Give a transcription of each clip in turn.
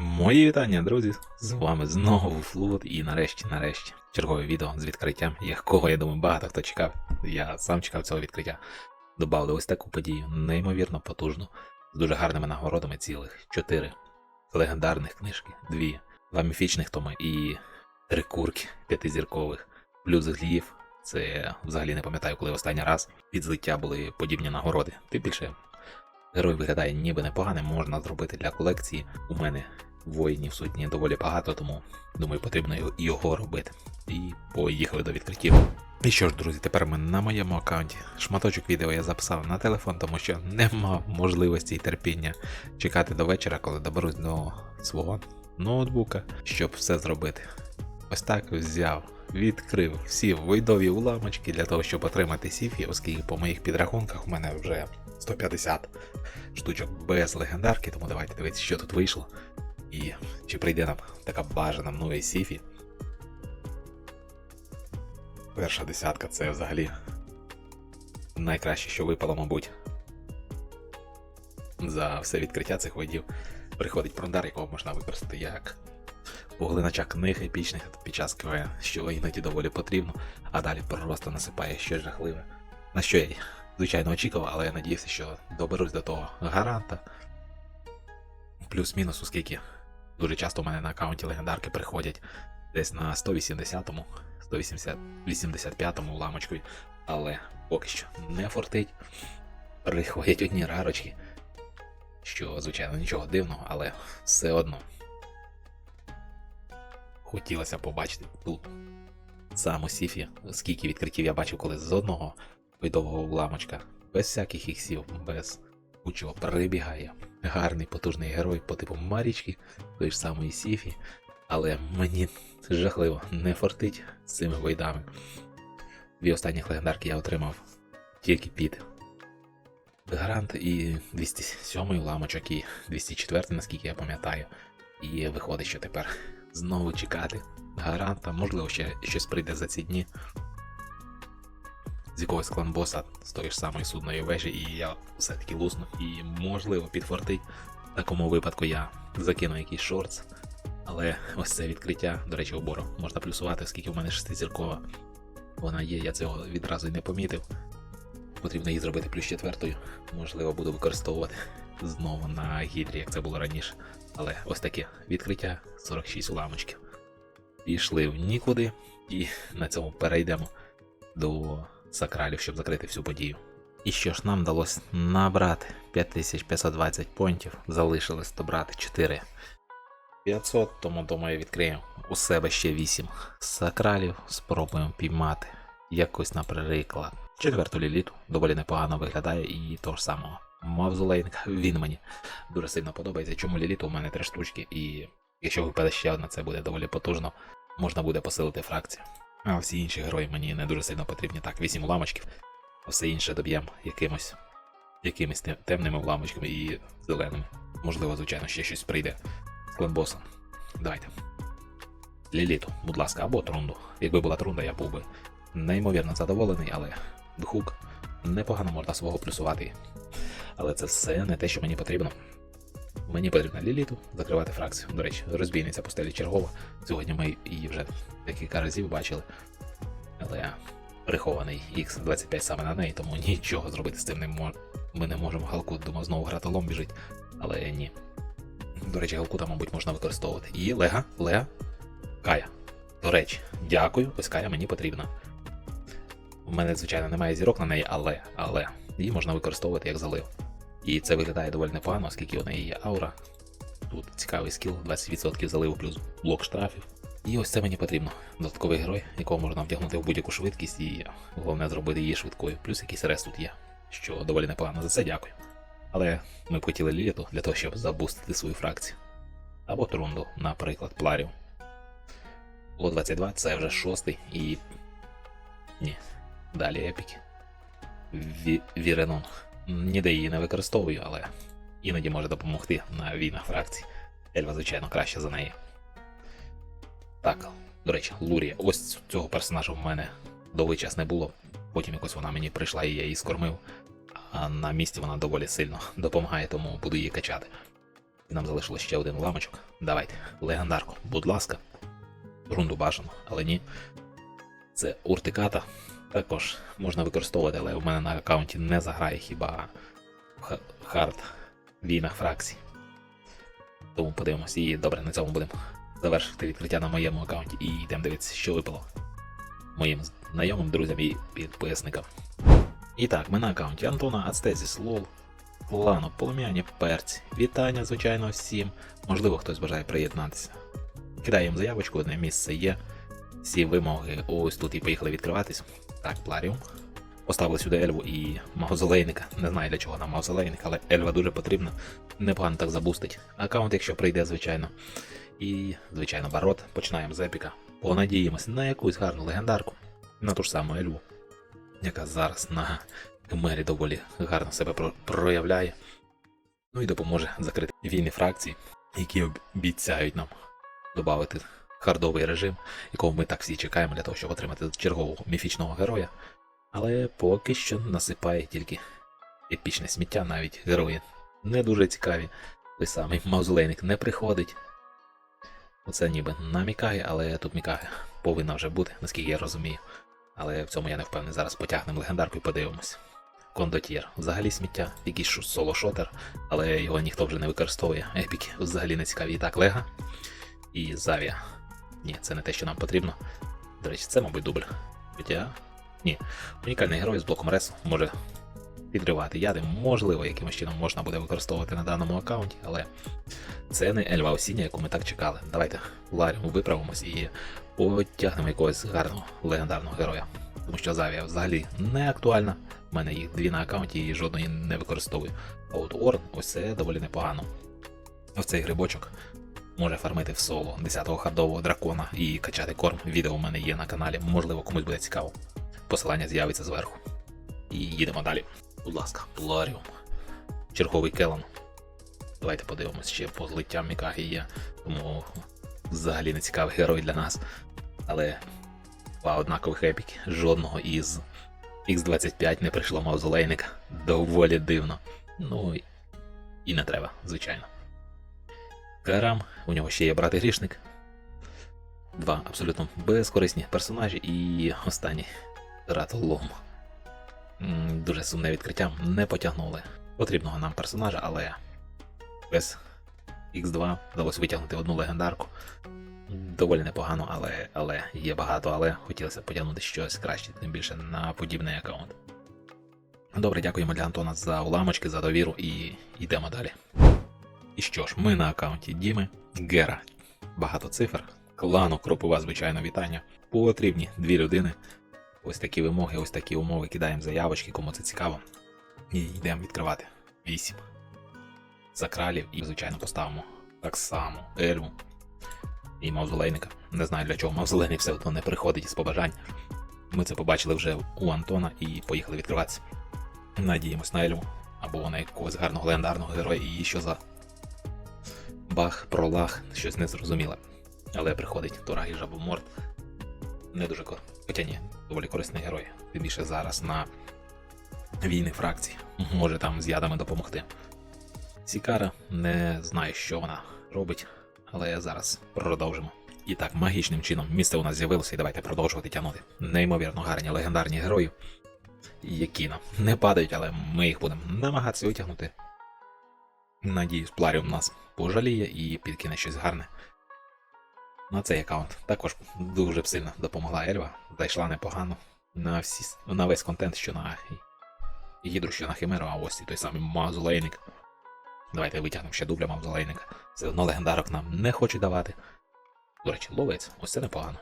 Мої вітання, друзі! З вами знову Флут і нарешті, нарешті, чергове відео з відкриттям, якого, я думаю, багато хто чекав. Я сам чекав цього відкриття. Добавили ось таку подію, неймовірно потужну, з дуже гарними нагородами цілих. Чотири легендарних книжки, дві, два міфічних томи і три курки п'ятизіркових, плюс гліїв. Це взагалі не пам'ятаю, коли останній раз від злиття були подібні нагороди. Тим більше Герой виглядає ніби непоганим, можна зробити для колекції. У мене воїнів сотні доволі багато, тому думаю, потрібно його- робити. І поїхали до відкриттів. І що ж, друзі, тепер ми на моєму аккаунті. Шматочок відео я записав на телефон, тому що не мав можливості і терпіння чекати до вечора, коли доберусь до свого ноутбука, щоб все зробити. Ось так взяв, відкрив всі войдові уламочки для того, щоб отримати сіфі, оскільки по моїх підрахунках у мене вже 150 штучок без легендарки, тому давайте дивитися, що тут вийшло. І чи прийде нам така бажана мною сіфі. Перша десятка це взагалі найкраще, що випало, мабуть. За все відкриття цих видів приходить прондар, якого можна використати як поглинача книг епічних під час КВ, що іноді доволі потрібно, а далі просто насипає щось жахливе. На що я звичайно очікував, але я надіявся, що доберусь до того гаранта. Плюс-мінус, оскільки дуже часто у мене на аккаунті легендарки приходять десь на 180-му, 185-му уламочкові, але поки що не фортить. Приходять одні рарочки, що, звичайно, нічого дивного, але все одно хотілося побачити тут саму Сіфі, скільки відкриттів я бачив, коли з одного видового уламочка, без всяких іксів, без кучого прибігає. Гарний потужний герой по типу Марічки, той ж самої Сіфі, але мені жахливо не фортить з цими войдами. Дві останніх легендарки я отримав тільки під Гарант і 207 уламочок, і 204, наскільки я пам'ятаю. І виходить, що тепер знову чекати гаранта, можливо, ще щось прийде за ці дні. З якогось кланбоса з тої ж самої судної вежі, і я все-таки лусну. І можливо підфортить. В такому випадку я закину якийсь шортс. Але ось це відкриття, до речі, обору можна плюсувати, оскільки в мене шестизіркова. Вона є, я цього відразу й не помітив. Потрібно її зробити плюс четвертою. Можливо, буду використовувати знову на гідрі, як це було раніше. Але ось таке відкриття 46 уламочків. Пішли в нікуди, і на цьому перейдемо до сакралів, щоб закрити всю подію. І що ж нам вдалося набрати 5520 понтів, залишилось добрати 4 500, тому думаю, відкриємо. У себе ще 8 сакралів, спробуємо піймати. Якось, наприклад, четверту ліліту, доволі непогано виглядає, і того ж самого. Мавзолейнг, він мені дуже сильно подобається. Чому ліліту? У мене три штучки, і якщо випаде ще одна, це буде доволі потужно, можна буде посилити фракцію. А всі інші герої мені не дуже сильно потрібні. Так, 8 уламочків, все інше доб'ємо якимось якимись темними уламочками і зеленими. Можливо, звичайно, ще щось прийде з. Давайте. Ліліту, будь ласка, або трунду. Якби була трунда, я був би неймовірно задоволений, але хук непогано можна свого плюсувати. Але це все не те, що мені потрібно. Мені потрібно ліліту закривати фракцію. До речі, розбійниця пустелі чергова. Сьогодні ми її вже декілька разів бачили. Але прихований X25 саме на неї, тому нічого зробити з цим не можемо. Ми не можемо Галку, думав, знову гратолом біжить. Але ні. До речі, Галку там, мабуть, можна використовувати. І Лега, Лега, Кая. До речі, дякую, ось Кая мені потрібна. У мене, звичайно, немає зірок на неї, але, але її можна використовувати як залив. І це виглядає доволі непогано, оскільки у неї є аура. Тут цікавий скіл, 20% заливу плюс блок штрафів. І ось це мені потрібно. Додатковий герой, якого можна вдягнути в будь-яку швидкість, і головне зробити її швидкою. Плюс якийсь рес тут є, що доволі непогано. За це дякую. Але ми б хотіли ліліту для того, щоб забустити свою фракцію. Або трунду, наприклад, пларів. Ло 22 це вже шостий і. Ні. Далі епіки. Ві... Віренон. Ніде її не використовую, але іноді може допомогти на війнах фракцій. Ельва, звичайно, краще за неї. Так, до речі, Лурія. Ось цього персонажа в мене довгий час не було. Потім якось вона мені прийшла і я її скормив. А на місці вона доволі сильно допомагає, тому буду її качати. І нам залишилось ще один ламочок. Давайте, легендарку, будь ласка. Рунду бажано, але ні. Це уртиката. Також можна використовувати, але у мене на аккаунті не заграє хіба х- хард в війнах фракцій. Тому подивимось. І добре, на цьому будемо завершити відкриття на моєму аккаунті і йдемо дивитися, що випало моїм знайомим, друзям і підписникам. І так, ми на аккаунті Антона Ацтезіс Лол, клану Полум'яні Перці. Вітання, звичайно, всім. Можливо, хтось бажає приєднатися. Кидаємо заявочку, одне місце є. Всі вимоги ось тут і поїхали відкриватись. Так, Пларіум. Поставили сюди Ельву і Маузолейника. Не знаю для чого нам Маузолейник, але Ельва дуже потрібна. Непогано так забустить. Аккаунт, якщо прийде, звичайно. І, звичайно, барот. Починаємо з епіка. Понадіємось на якусь гарну легендарку. На ту ж саму Ельву, яка зараз на мері доволі гарно себе про- проявляє. Ну і допоможе закрити війни фракцій, які обіцяють нам додати хардовий режим, якого ми так всі чекаємо для того, щоб отримати чергового міфічного героя. Але поки що насипає тільки епічне сміття, навіть герої не дуже цікаві. Той самий маузолейник не приходить. Оце ніби намікає, але тут мікає повинна вже бути, наскільки я розумію. Але в цьому я не впевнений. Зараз потягнемо легендарку і подивимось. Кондотьєр. Взагалі сміття, якийсь соло-шотер, але його ніхто вже не використовує. Епіки взагалі не цікаві. І так, Лега і Завія. Ні, це не те, що нам потрібно. До речі, це, мабуть, дубль. Хоча. Ні. Унікальний герой з блоком ресу може підривати яди. Можливо, якимось чином можна буде використовувати на даному аккаунті, але це не Ельва Осіння, яку ми так чекали. Давайте Ларіуму виправимось і потягнемо якогось гарного легендарного героя. Тому що Завія взагалі не актуальна. У мене їх дві на аккаунті і жодної не використовую. А от Орн, ось це доволі непогано. Ось цей грибочок може фармити в соло 10-го хардового дракона і качати корм. Відео у мене є на каналі, можливо, комусь буде цікаво. Посилання з'явиться зверху. І їдемо далі. Будь ласка, Пларіум. Черговий келан. Давайте подивимось, ще по злиттям Мікаги є. Тому взагалі не цікавий герой для нас. Але два однакових епіки. Жодного із X25 не прийшло маузолейника. Доволі дивно. Ну і не треба, звичайно. Карам, у нього ще є брат і грішник. Два абсолютно безкорисні персонажі, і останній Ратолом. М, Дуже сумне відкриття. Не потягнули потрібного нам персонажа, але без X2 вдалося витягнути одну легендарку. Доволі непогано, але, але є багато, але хотілося потягнути щось краще, тим більше на подібний аккаунт. Добре, дякуємо для Антона за уламочки, за довіру і йдемо далі. І що ж, ми на аккаунті Діми, Гера. Багато цифр, клану, кропова, звичайно, вітання. Потрібні дві людини. Ось такі вимоги, ось такі умови. Кидаємо заявочки, кому це цікаво. І йдемо відкривати. Вісім. Закралів і, звичайно, поставимо так само Ельву і Мавзолейника. Не знаю для чого Мавзолейник все одно не приходить із побажань. Ми це побачили вже у Антона і поїхали відкриватися. Надіємось на Ельву або на якогось гарного легендарного героя і що за бах, пролаг, щось незрозуміле. Але приходить Тураг і Жабоморт. Не дуже кор... Хоча ні, доволі корисний герой. Тим більше зараз на війни фракцій. Може там з ядами допомогти. Сікара не знаю, що вона робить, але зараз продовжимо. І так, магічним чином місце у нас з'явилося, і давайте продовжувати тягнути. Неймовірно гарні легендарні герої, які нам не падають, але ми їх будемо намагатися витягнути. Надіюсь, Пларіум нас пожаліє і підкине щось гарне. На цей аккаунт також дуже сильно допомогла Ельва. Зайшла непогано на всі, на весь контент, що на Гідру, що на Химеру, а ось і той самий Мазулейник. Давайте витягнемо ще дубля Мавзолейника. Все одно легендарок нам не хочуть давати. До речі, ловець, ось це непогано.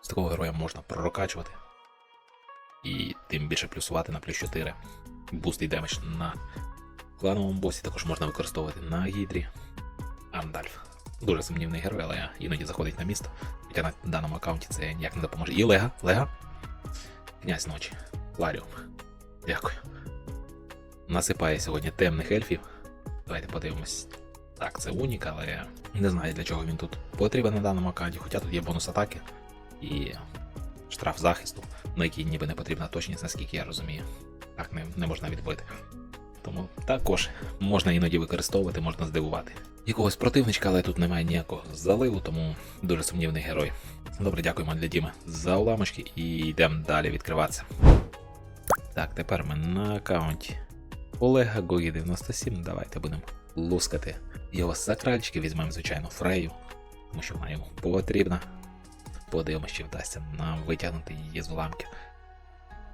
З такого героя можна прокачувати. І тим більше плюсувати на плюс 4. Буст і демедж на клановому босі також можна використовувати на гідрі. Андальф. Дуже сумнівний герой, але іноді заходить на місто. Хоча на даному аккаунті це ніяк не допоможе. І Лега, Лега. Князь ночі. Ларіум. Дякую. Насипає сьогодні темних ельфів. Давайте подивимось. Так, це Унік, але не знаю для чого він тут потрібен на даному аккаунті, хоча тут є бонус атаки і штраф захисту, на який ніби не потрібна точність, наскільки я розумію. Так не, не можна відбити. Тому також можна іноді використовувати, можна здивувати. Якогось противничка, але тут немає ніякого заливу, тому дуже сумнівний герой. Добре, дякуємо для Діми за уламочки і йдемо далі відкриватися. Так, тепер ми на аккаунті Олега Гогі 97. Давайте будемо лускати його сакральчики. Візьмемо, звичайно, фрею, тому що вона йому потрібна. Подивимося, чи вдасться нам витягнути її з уламків.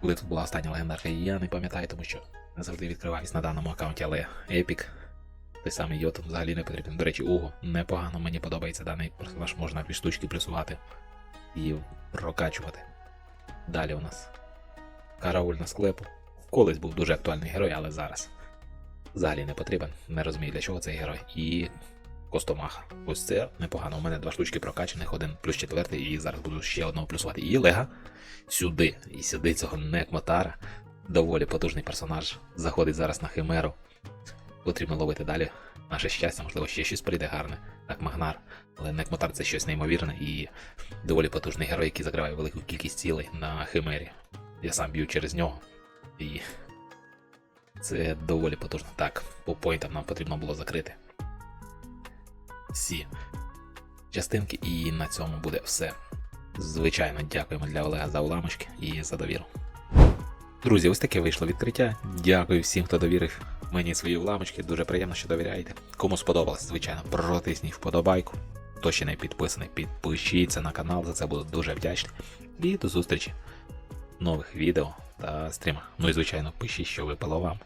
Коли тут була остання легендарка, я не пам'ятаю, тому що не завжди відкриваюсь на даному аккаунті, але Епік. Той самий Йотун взагалі не потрібен. До речі, Уго непогано мені подобається даний персонаж, можна дві штучки плюсувати і прокачувати. Далі у нас карауль на склепу. Колись був дуже актуальний герой, але зараз взагалі не потрібен. Не розумію, для чого цей герой. І Костомаха. Ось це непогано. У мене два штучки прокачаних, один плюс четвертий, і зараз буду ще одного плюсувати. І Лега сюди. І сюди цього Некмотара. Доволі потужний персонаж. Заходить зараз на Химеру. Потрібно ловити далі. Наше щастя, можливо, ще щось прийде гарне, так Магнар. Але Некмотар це щось неймовірне і доволі потужний герой, який закриває велику кількість цілей на Химері. Я сам б'ю через нього. І це доволі потужно. Так, по поінтам нам потрібно було закрити всі частинки, і на цьому буде все. Звичайно, дякуємо для Олега за уламочки і за довіру. Друзі, ось таке вийшло відкриття. Дякую всім, хто довірив мені свої уламочки. Дуже приємно, що довіряєте. Кому сподобалось, звичайно, протисніть вподобайку. Хто ще не підписаний, підпишіться на канал, за це буду дуже вдячний. І до зустрічі в нових відео та стрімах. Ну і звичайно, пишіть, що випало вам.